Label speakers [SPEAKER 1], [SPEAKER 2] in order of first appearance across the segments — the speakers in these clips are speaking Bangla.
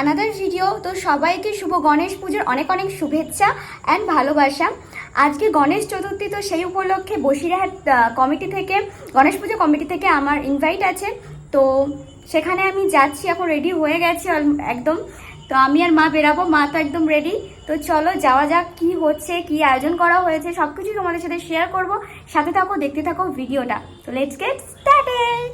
[SPEAKER 1] আনাদার ভিডিও তো সবাইকে শুভ গণেশ পুজোর অনেক অনেক শুভেচ্ছা অ্যান্ড ভালোবাসা। আজকে গণেশ চতুর্থী তো সেই উপলক্ষে বসিরহাট কমিটি থেকে, গণেশ পুজো কমিটি থেকে আমার ইনভাইট আছে। তো সেখানে আমি যাচ্ছি, এখন রেডি হয়ে গেছি একদম। তো আমি আর মা বেরাবো, মা তো একদম রেডি তো চলো যাওয়া যাক কি হচ্ছে, কি আয়োজন করা হয়েছে সব কিছু তোমাদের সাথে শেয়ার করব। সাথে থাকো, দেখতে থাকো ভিডিওটা তো লেটস গেট স্টার্টেড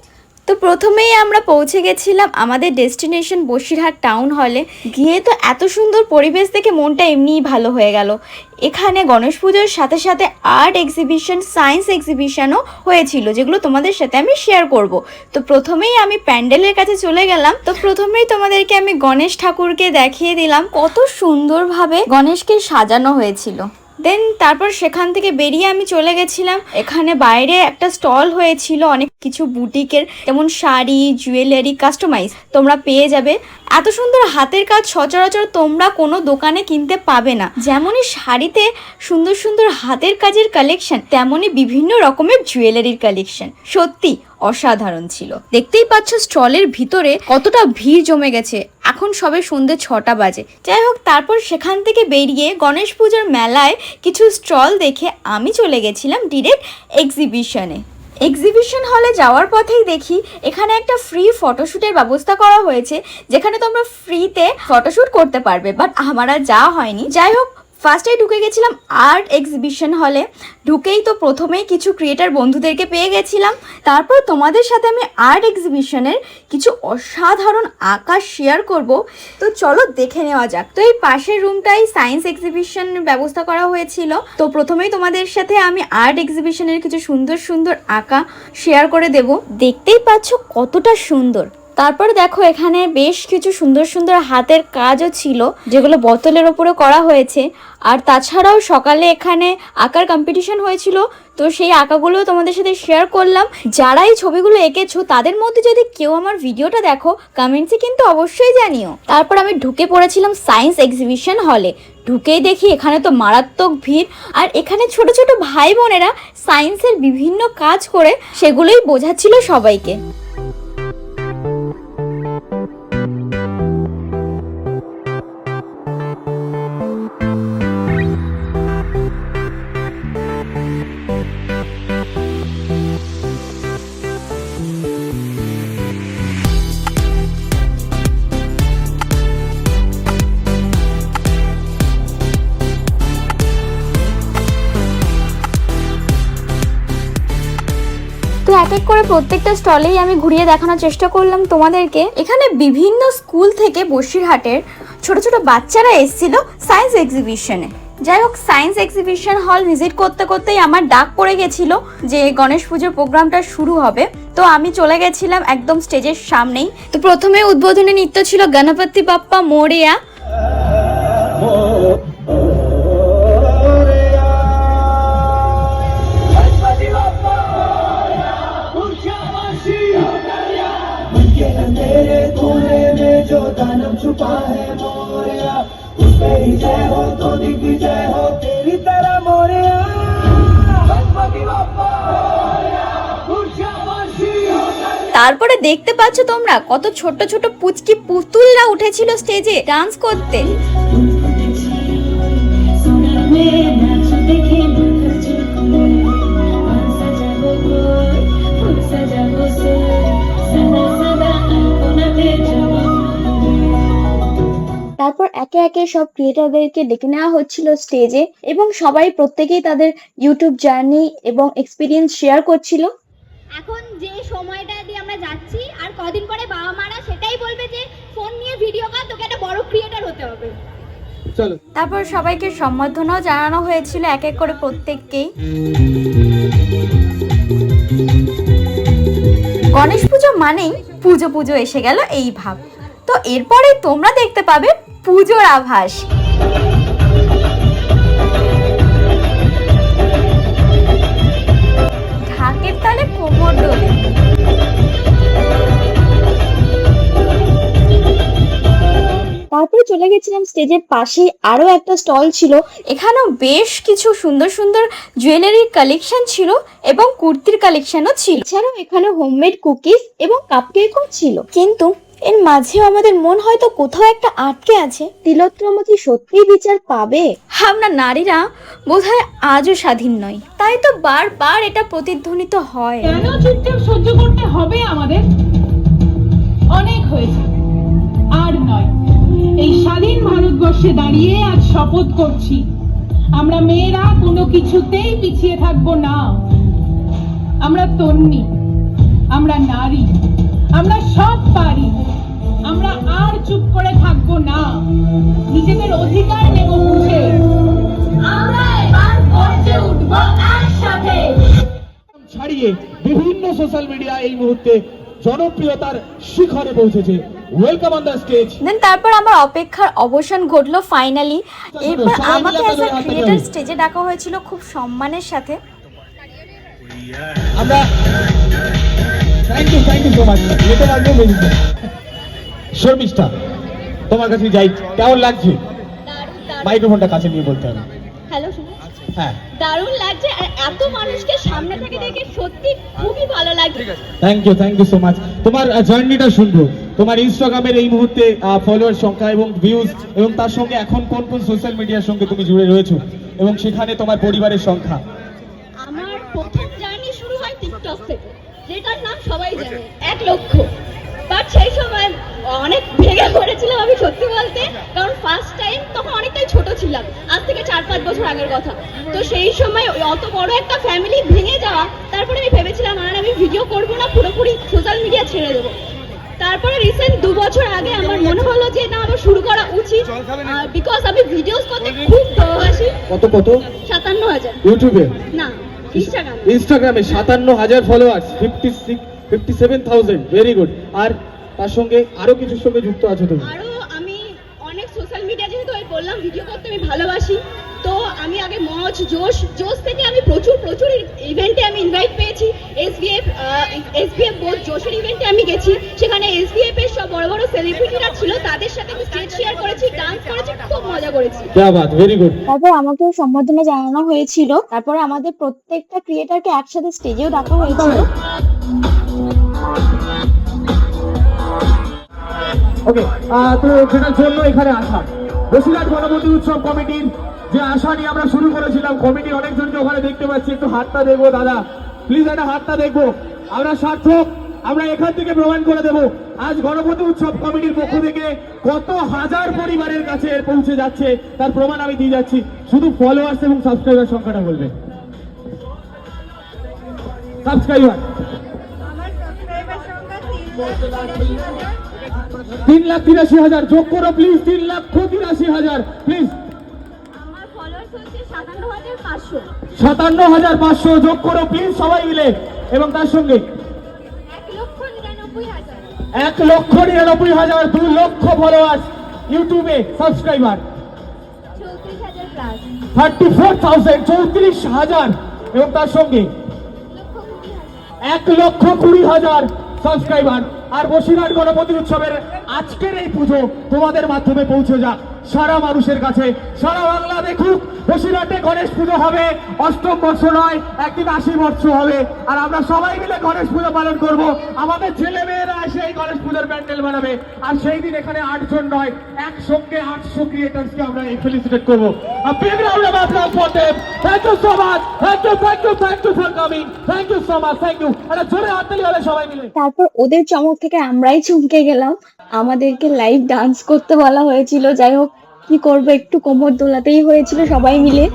[SPEAKER 1] তো প্রথমেই আমরা পৌঁছে গেছিলাম আমাদের ডেস্টিনেশন বসিরহাট টাউন হলে। গিয়ে তো এত সুন্দর পরিবেশ দেখে মনটা এমনিই ভালো হয়ে গেল। এখানে গণেশ পুজোর সাথে সাথে আর্ট এক্সিবিশন সায়েন্স এক্সিবিশনও হয়েছিল, যেগুলো তোমাদের সাথে আমি শেয়ার করব। তো প্রথমেই আমি প্যান্ডেলের কাছে চলে গেলাম। তো প্রথমেই তোমাদেরকে আমি গণেশ ঠাকুরকে দেখিয়ে দিলাম। কত সুন্দরভাবে গণেশকে সাজানো হয়েছিল। দেন তারপর সেখান থেকে বেরিয়ে আমি চলে গেছিলাম। এখানে বাইরে একটা স্টল হয়েছিল, অনেক কিছু বুটিকের, যেমন শাড়ি, জুয়েলারি কাস্টমাইজ তোমরা পেয়ে যাবে। এত সুন্দর হাতের কাজ সচরাচর তোমরা কোনো দোকানে কিনতে পাবে না। যেমনই শাড়িতে সুন্দর সুন্দর হাতের কাজের কালেকশন তেমনই বিভিন্ন রকমের জুয়েলারির কালেকশন সত্যি অসাধারণ ছিল। দেখতেই পাচ্ছ স্টলের ভিতরে কতটা ভিড় জমে গেছে। এখন সবে সন্ধ্যে ছটা বাজে। যাই হোক, তারপর সেখান থেকে বেরিয়ে গণেশ পুজোর মেলায় কিছু স্টল দেখে আমি চলে গেছিলাম ডিরেক্ট এক্সিবিশনে এক্সিবিশন হলে যাওয়ার পথেই দেখি এখানে একটা ফ্রি ফটোশ্যুটের ব্যবস্থা করা হয়েছে, যেখানে তোমরা ফ্রিতে ফটোশ্যুট করতে পারবে। বাট আমার আর যাওয়া হয়নি। যাই হোক ফার্স্টেই ঢুকে গেছিলাম আর্ট এক্সিবিশন হলে ঢুকেই তো প্রথমেই কিছু ক্রিয়েটার বন্ধুদেরকে পেয়ে গেছিলাম। তারপর তোমাদের সাথে আমি আর্ট এক্সিবিশনের কিছু অসাধারণ আঁকা শেয়ার করব। তো চলো দেখে নেওয়া যাক। তো এই পাশের রুমটাই সায়েন্স এক্সিবিশন ব্যবস্থা করা হয়েছিল। তো প্রথমেই তোমাদের সাথে আমি আর্ট এক্সিবিশনের কিছু সুন্দর সুন্দর আঁকা শেয়ার করে দেব। দেখতেই পাচ্ছ কতটা সুন্দর। তারপরে দেখো এখানে বেশ কিছু সুন্দর সুন্দর হাতের কাজও ছিল, যেগুলো বোতলের ওপরে করা হয়েছে। আর তাছাড়াও সকালে এখানে আঁকার কম্পিটিশন হয়েছিল, তো সেই আঁকাগুলো তোমাদের সাথে শেয়ার করলাম। যারা এই ছবিগুলো এঁকেছো, তাদের মধ্যে যদি কেউ আমার ভিডিওটা দেখো কমেন্টসে কিন্তু অবশ্যই জানিও। তারপর আমি ঢুকে পড়েছিলাম সায়েন্স এক্সিবিশন হলে ঢুকেই দেখি এখানে তো মারাত্মক ভিড়। আর এখানে ছোট ছোট ভাই বোনেরা সায়েন্সের বিভিন্ন কাজ করে, সেগুলোই বোঝাচ্ছিল সবাইকে। করে প্রত্যেকটা স্টলেই আমি ঘুরিয়ে দেখানোর চেষ্টা করলাম তোমাদেরকে। এখানে বিভিন্ন স্কুল থেকে বসিরহাটের ছোট ছোট বাচ্চারা এসেছিল সায়েন্স এক্সিবিশনে যাই হোক, সায়েন্স এক্সিবিশন হল ভিজিট করতে করতেই আমার ডাক পড়ে গেছিল যে গণেশ পুজোর প্রোগ্রামটা শুরু হবে। তো আমি চলে গেছিলাম একদম স্টেজের সামনেই। তো প্রথমে উদ্বোধনী নৃত্য ছিল গণপতি বাপ্পা মোরিয়া
[SPEAKER 2] छुपा है मोरिया उस पे ही जय हो तो दिग्विजय हो तेरी तरह मोरिया गणपति बाप्पा मोरया, ऊर्जावासी
[SPEAKER 1] তারপরে দেখতে পাচ্ছ তোমরা কত ছোট ছোট পুচকি পুতুলরা উঠেছিল স্টেজে ডান্স করতে তারপর একে একে সব ক্রিয়েটারদেরকে ডেকে নেওয়া হচ্ছিল স্টেজে এবং সবাই প্রত্যেকেই তাদের ইউটিউব জার্নি এবং এক্সপিরিয়েন্স শেয়ার করছিল।
[SPEAKER 3] এখন যে সময়টা দিয়ে আমরা যাচ্ছি আর কদিন পরে বাবা মারা সেটাই বলবে যে ফোন নিয়ে ভিডিও কর তোকে একটা বড় ক্রিয়েটার হতে হবে।
[SPEAKER 1] তারপর সবাইকে সম্বর্ধনাও জানানো হয়েছিল এক এক করে প্রত্যেককেই। গণেশ পুজো মানেই পুজো পুজো এসে গেল এই ভাব। তো এরপরে তোমরা দেখতে পাবে পুজোর আভাস। ঢাকের তালে কোমর দোলে। তারপরে চলে গেছিলাম স্টেজের পাশেই আরও একটা স্টল ছিল। এখানেও বেশ কিছু সুন্দর সুন্দর জুয়েলারির কালেকশন ছিল এবং কুর্তির কালেকশনও ছিল। এছাড়াও এখানে হোমমেড কুকিজ এবং কাপকেকও ছিল। কিন্তু
[SPEAKER 4] এর মাঝেও আমাদের মন হয়তো কোথাও একটা আটকে আছে। তিলোত্তমা কি সত্যিই বিচার পাবে? আমরা নারীরা বোধহয় আজও স্বাধীন নয় তাই তো বারবার এটা প্রতিধ্বনিত হয়।
[SPEAKER 5] কেন চুপচাপ সহ্য করতে হবে আমাদের? অনেক হয়েছে। আর নয় এই স্বাধীন ভারতবর্ষে দাঁড়িয়ে আজ শপথ করছি। আমরা মেয়েরা কোনো কিছুতেই পিছিয়ে থাকব না। আমরা তন্নি আমরা নারী আমরা সব পারি। আর চুপ করে থাকব না। নিজেদের অধিকার নেব বুঝে। আমরা এবার গর্জে উঠবো একসাথে।
[SPEAKER 6] ছাড়িয়ে বিভিন্ন সোশ্যাল মিডিয়া এই মুহূর্তে জনপ্রিয়তার শিখরে পৌঁছেছে। Welcome on the stage
[SPEAKER 4] then তারপর আমার অপেক্ষার অবসান ঘটলো ফাইনালি এরপর
[SPEAKER 6] সবাই
[SPEAKER 4] আমাকে অ্যাজ আ
[SPEAKER 6] হাতে
[SPEAKER 4] স্টেজে ডাকা হয়েছিল খুব সম্মানের সাথে।
[SPEAKER 6] আমরা thank you thank you so much বেরিয়ে শর্মিষ্ঠা তোমার কাছে যাই কেমন লাগছে? মাইক্রোফোনটা কাছে নিয়ে বলতে হবে।
[SPEAKER 3] হ্যালো
[SPEAKER 6] হ্যাঁ।
[SPEAKER 3] দারুণ লাগছে আর এত মানুষকে সামনে থেকে দেখে সত্যি খুবই ভালো লাগছে।
[SPEAKER 6] Thank you thank you so much তোমার জার্নিটা শুনব। তোমার ইনস্টাগ্রামের এই মুহূর্তে ফলোয়ার সংখ্যা এবং ভিউজ এবং তার সঙ্গে এখন কোন কোন সোশ্যাল মিডিয়ার সঙ্গে তুমি জুড়ে রয়েছো? এবং সেখানে তোমার পরিবারের সংখ্যা।
[SPEAKER 3] আমার প্রথম জার্নি শুরু হয় টিকটক থেকে যেটার নাম সবাই জানে এক লক্ষ। বাট সেই সময় অনেক ভেঙে পড়েছিলাম আমি সত্যি বলতে। কারণ ফার্স্ট টাইম তখন অনেকটাই ছোট ছিলাম। আজ থেকে চার পাঁচ বছর আগের কথা। তো সেই সময় অত বড় একটা ফ্যামিলি ভেঙে যাওয়া তারপরে আমি ভেবেছিলাম আর আমি ভিডিও করব না পুরোপুরি সোশ্যাল মিডিয়া ছেড়ে দেবো। তারপরে রিসেন্ট দু বছর আগে আমার মনে হলো যে না আমার শুরু করা উচিত। বিকজ আমি ভিডিওস করতে খুব ভালোবাসি।
[SPEAKER 6] কত কত?
[SPEAKER 3] সাতান্ন হাজার।
[SPEAKER 6] ইউটিউবে?
[SPEAKER 3] না ইনস্টাগ্রাম
[SPEAKER 6] ইনস্টাগ্রামে সাতান্ন হাজার followers fifty six fifty seven thousand very good আর তার সঙ্গে আরও কিছুর সঙ্গে যুক্ত আছো তুমি।
[SPEAKER 3] আরও আমি অনেক সোশ্যাল মিডিয়া যেহেতু আমি বললাম ভিডিও করতে আমি ভালোবাসি। তো আমি আগে মজ জোশ জোশ থেকে আমি প্রচুর প্রচুর ইভেন্টে আমি ইনভাইট পেয়েছি। এসবিএফ এসবিএফ বোধ জোশের ইভেন্টে আমি গেছি। সেখানে এসবিএফ এর সব বড় বড় সেলিব্রিটিরা ছিল তাদের সাথে আমি স্টেজ শেয়ার করেছি ডান্স করেছি খুব মজা করেছি।
[SPEAKER 6] ভেরি গুড
[SPEAKER 4] তারপর আমাকেও সম্বর্ধনা জানানো হয়েছিল। তারপরে আমাদের প্রত্যেকটা ক্রিয়েটারকে একসাথে স্টেজেও ডাকা হয়েছিল।
[SPEAKER 6] ওকে তো সেটার জন্য এখানে আসা। বসিরহাট গণপতি উৎসব কমিটির যে আশা নিয়ে আমরা শুরু করেছিলাম, কমিটি অনেকজনকে ওখানে দেখতে পাচ্ছি। একটু হাতটা দেখব, দাদা। প্লিজ একটা হাতটা দেখব। আমরা সার্থক, আমরা এখান থেকে প্রমাণ করে দেব আজ গণপতি উৎসব কমিটির পক্ষ থেকে কত হাজার পরিবারের কাছে পৌঁছে যাচ্ছে, তার প্রমাণ আমি দিয়ে যাচ্ছি। শুধু ফলোয়ার্স এবং সাবস্ক্রাইবার সংখ্যাটা বলবে। সাবস্ক্রাইবার তিন লাখ তিরাশি হাজার। যোগ করো প্লিজ তিন লাখ তিরাশি হাজার। প্লিজ
[SPEAKER 3] সাতান্ন হাজার পাঁচশো।
[SPEAKER 6] যোগ করো প্লিজ সবাই মিলে। এবং তার সঙ্গে
[SPEAKER 3] এক লক্ষ নিরানব্বই হাজার।
[SPEAKER 6] লক্ষ দু লক্ষ ফলোয়ার্স ইউটিউবে সাবস্ক্রাইবার থার্টি ফোর থাউজেন্ড চৌত্রিশ হাজার। এবং তার সঙ্গে
[SPEAKER 3] লক্ষ
[SPEAKER 6] এক লক্ষ কুড়ি হাজার সাবস্ক্রাইবার আর বসিরহাট গণপতি উৎসবের আজকের এই পুজো তোমাদের মাধ্যমে পৌঁছে যাক। সারা মানুষের কাছে সারা বাংলা দেখুক বসিরহাটে গণেশ পুজো হবে অষ্টম বর্ষ নয় একদিন আশি বর্ষ হবে আর আমরা সবাই মিলে গণেশ পুজো পালন করব আমাদের ছেলে মেয়েরা এসে এই গণেশ পুজোর প্যান্ডেল বানাবে আর সেই দিন এখানে আটজন নয় একসঙ্গে আটশো ক্রিয়েটার্সকে আমরা ফেলিসিটেট করব big round of applause for them. Thank you so much. Thank you, thank you, thank you for coming. Thank you so much. Thank you. একটা জোরে হাততালি হবে সবাই মিলে
[SPEAKER 4] তারপর ওদের চমক থেকে আমরাই চমকে গেলাম আমাদেরকে লাইভ ডান্স করতে বলা হয়েছিল যাই হোক কি করব একটু কোমর দোলাতেই হয়েছিল সবাই মিলে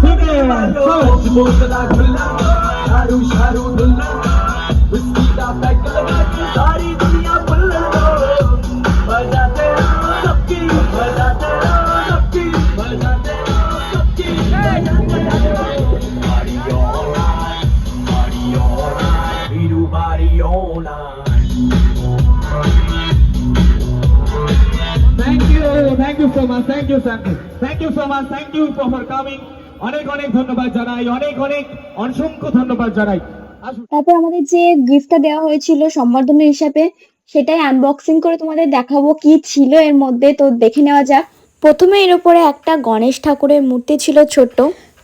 [SPEAKER 6] ঠিক so much, thank you, thank you, thank you so much, thank you for for coming. অনেক অনেক ধন্যবাদ জানাই অনেক অনেক অসংখ্য ধন্যবাদ জানাই।
[SPEAKER 4] তারপর আমাদের যে গিফটটা দেওয়া হয়েছিল সম্বর্ধনা হিসাবে সেটাই আনবক্সিং করে তোমাদের দেখাবো কি ছিল এর মধ্যে। তো দেখে নেওয়া যাক। প্রথমে এর উপরে একটা গণেশ ঠাকুরের মূর্তি ছিল ছোট্ট।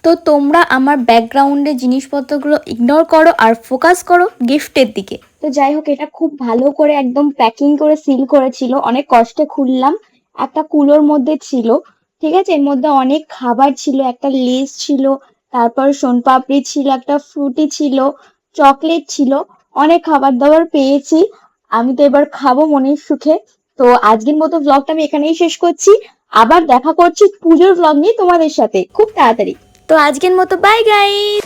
[SPEAKER 4] তো তোমরা আমার ব্যাকগ্রাউন্ডে জিনিসপত্রগুলো ইগনোর করো আর ফোকাস করো গিফটের দিকে। তো যাই হোক এটা খুব ভালো করে একদম প্যাকিং করে সিল করেছিল। অনেক কষ্টে খুললাম। একটা কুলোর মধ্যে ছিল, ঠিক আছে? এর মধ্যে অনেক খাবার ছিল, একটা লেস ছিল, তারপর সোনপাপড়ি ছিল, একটা ফ্রুটি ছিল, চকলেট ছিল, অনেক খাবার দাবার পেয়েছি। আমি তো এবার খাব মনের সুখে। তো আজকের মতো ব্লগটা আমি এখানেই শেষ করছি। আবার দেখা করছি পুজোর ব্লগ নিয়ে তোমাদের সাথে। খুব তাড়াতাড়ি। তো আজকের মতো বাই গাইস